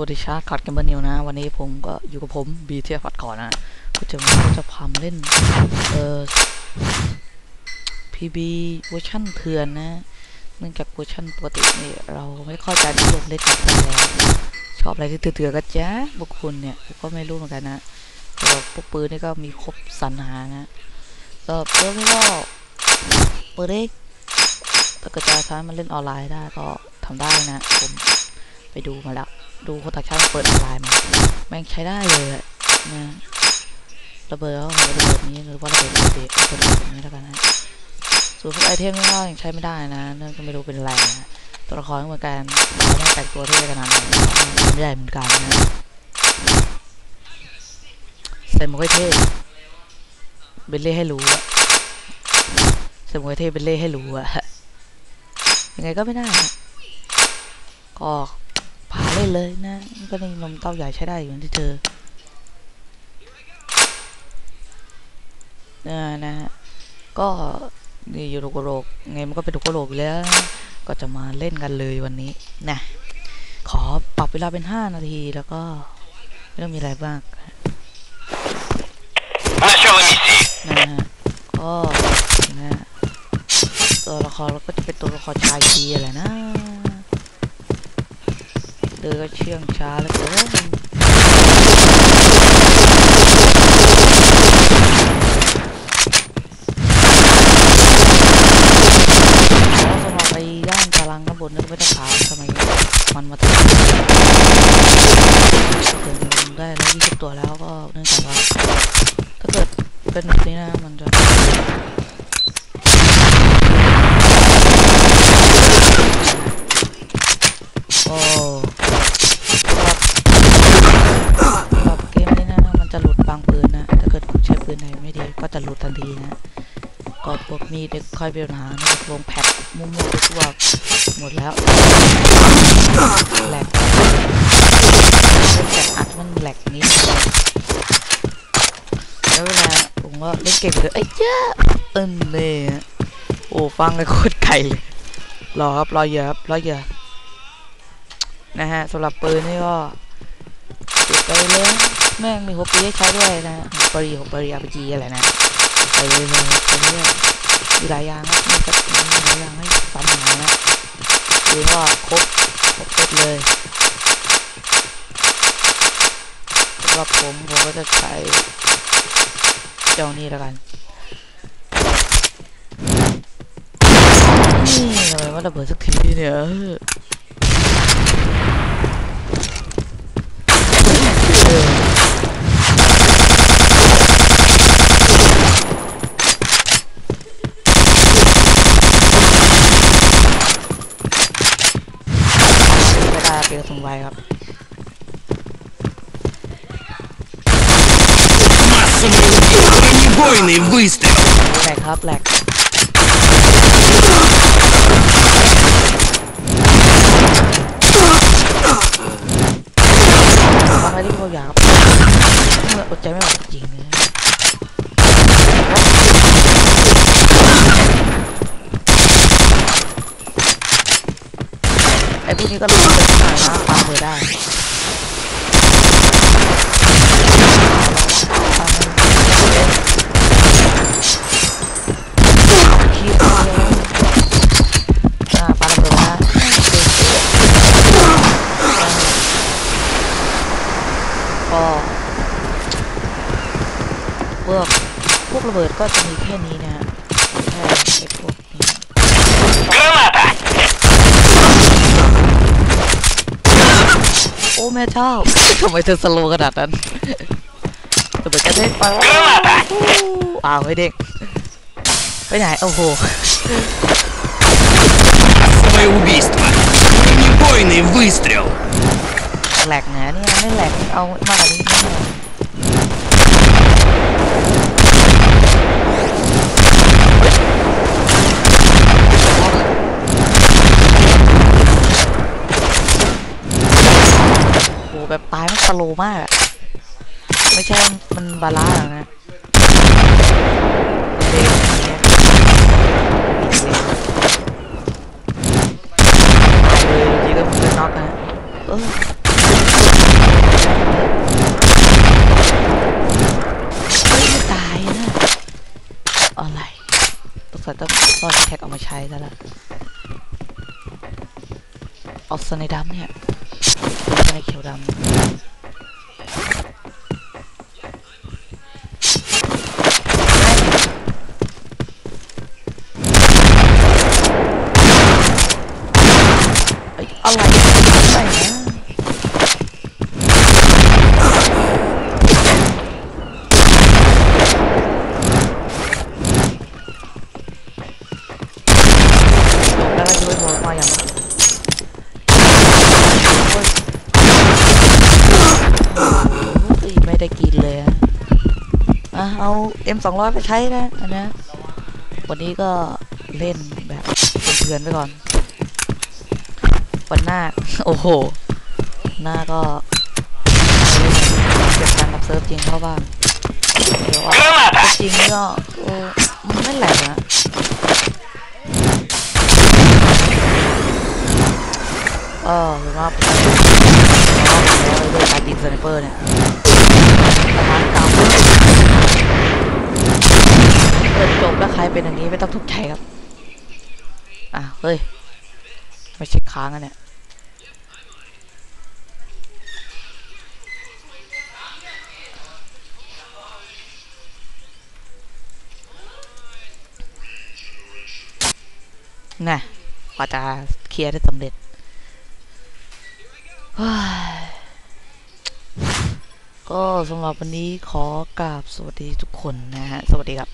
วัสดีชาคัดกันเบอร์นิวนะ วันนี้ผมก็อยู่กับผมบีเทียฟัดก่อนนะก็จะมาก็จะพามเล่นเอ่อ PB เวอร์ชันเถื่อนนะ เนื่องจากเวอร์ชันปกตินี่เราไม่ค่อยจะนิยมเล่นกันแล้วชอบอะไรที่เถื่อนๆก็จ้าบุคคลเนี่ยก็ไม่รู้เหมือนกันนะแต่พวกปืนนี่ก็มีครบสรรหานะก็เรื่องนี้ก็เปิดเองถ้าเกิดจะใช้มันเล่นออนไลน์ได้ก็ทำได้นะผมไปดูมาแล้ว ดูโคนต่างชาติเปิดออนไลน์มา แม่งใช้ได้เลยนะระเบิดแล้วระเบิดนี้หรือว่าระเบิดปกติระเบิดแบบนี้แล้วกันนะส่วนพวกไอเทมนี่ก็ยังใช้ไม่ได้นะเนื่องจากไม่รู้เป็นอะไรนะตัวละครเหมือนกันเขาไม่แต่งตัวเท่ขนาดนั้นไม่ได้เหมือนกันนะใส่หมวกให้เท่เบลเล่ให้รู้อะใส่หมวกให้เท่เบลเล่ให้รู้อะยังไงก็ไม่ได้ก็ ได้เลยนะ ก็ได้นมเต้าใหญ่ใช้ได้อยู่ที่เธอเนี่ยนะฮะก็นี่ยูโรโกโรกไงมันก็เป็นโกโรกอยู่แล้ว ก็จะมาเล่นกันเลยวันนี้นะขอปรับเวลาเป็นห้านาทีแล้วก็ไม่ต้องมีอะไรบ้างนะฮะก็นะตัวละครก็จะเป็นตัวละครชายทีอะไรนะ เดินก็เชื่องช้าเหลือเกินแล้วสำหรับไอ้ด้านพลังข้างบนนี่ก็ไก็จะหลุดทันทีนะก็พวกนี้เด็กค่อยเป็นปัญหานะวงแพทมั่วๆไปทั่วหมดแล้วแหลกเล่นแกะอัดมันแหลกอย่างนี้แล้วเวลาผมก็เล่นเก่งเลยไอ้เจ้าเอินเนี่ยโอ้ฟังเลยโคตรไก่เลยรอครับรอเยอะครับรอเยอะนะฮะสำหรับปืนนี่ก็เก็บไปเลยแม่งมีหัวปีให้ใช้ด้วยนะ ปรีหัวปรีอาร์พีจีอะไรนะไปเลยเลยไปเรื่อยมีหลายอย่างครับมีกับมีหลายอย่างให้ฟันหานะเรียกว่าครบครบเซตเลยสำหรับผมผมก็จะใช้เจ้านี่แล้วกันนี่ทำไมว่าระเบิดสักทีเนี่ยเออไม่ ไวครับแหลกครับแหลกฟังอะไรที่เขาอยากอดใจไม่ไหวจริงนะ ไอ้พวกนี้ก็รู้เป็นหายนะปาเบอได้ปาเบอร์คิวเลยอ่าปาระเบิดนะก็พวกพวกระเบิดก็จะมีแค่นี้นะฮะ แม่เจ้า ทำไมเธอสโลว์ขนาดนั้นระเบิดกระเด้งไปอ้าวไม่เด้งไปไหน โอ้โห Массовое убийство. Бронебойный выстрел. แหลกนะเนี่ยไม่แหลกเอามากกว่านี้แน่ แบบตายมันสโลมาก ไม่ใช่มันบาลาหรอกนะจีก็เป็นน็อกนะเออตายนะอะไรตกใส่ต้องรอดแท็กออกมาใช้ซะละออสในดัมเนี่ย สไนเขียวดำเอ้ยอะไรอะไรนะแล้วก็ช่วยโมมาอย่างโอ้ยโอ้ยไม่ได้กินเลยอะอะ เอา M200 ไปใช้นะอันนะวันนี้ก็เล่นแบบเพื่อนไปก่อน วันหน้า โอ้โห หน้าก็เก็บการรับเซิร์ฟจริงเข้าบ้างเดี๋ยวว่าจริงก็มันไม่แหลกนะเออหรือว่าไปด้วยการยิงสไนเปอร์เนี่ย เปิดจบแล้วใครเป็นอย่างนี้ไม่ต้องทุกข์ใจครับ อะเฮ้ย ไม่ใช่ค้างอันเนี่ยน่ะกว่าจะเคลียร์ได้สำเร็จก็สำหรับวันนี้ขอกราบสวัสดีทุกคนนะฮะ สวัสดีครับ